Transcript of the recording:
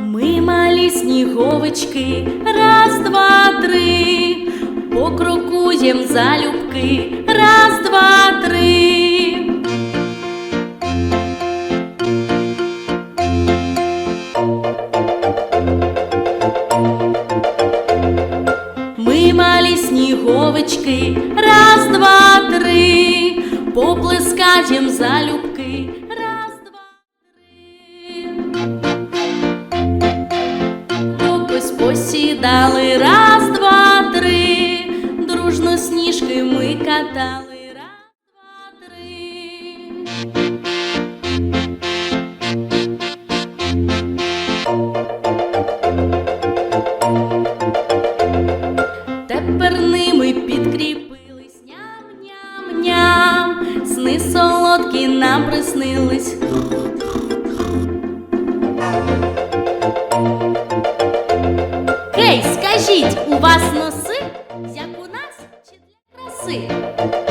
Ми малі сніговички, раз, два, три, покрокуєм залюбки, раз, два, три. Ми малі сніговички, раз, два, три, поплескаєм залюбки, раз, два, три. Якось посідали, раз, два, три, дружно сніжки ми катали, раз, два, три. Тепер ними нам приснились. Гей, скажіть, у вас носи, як у нас чи для краси?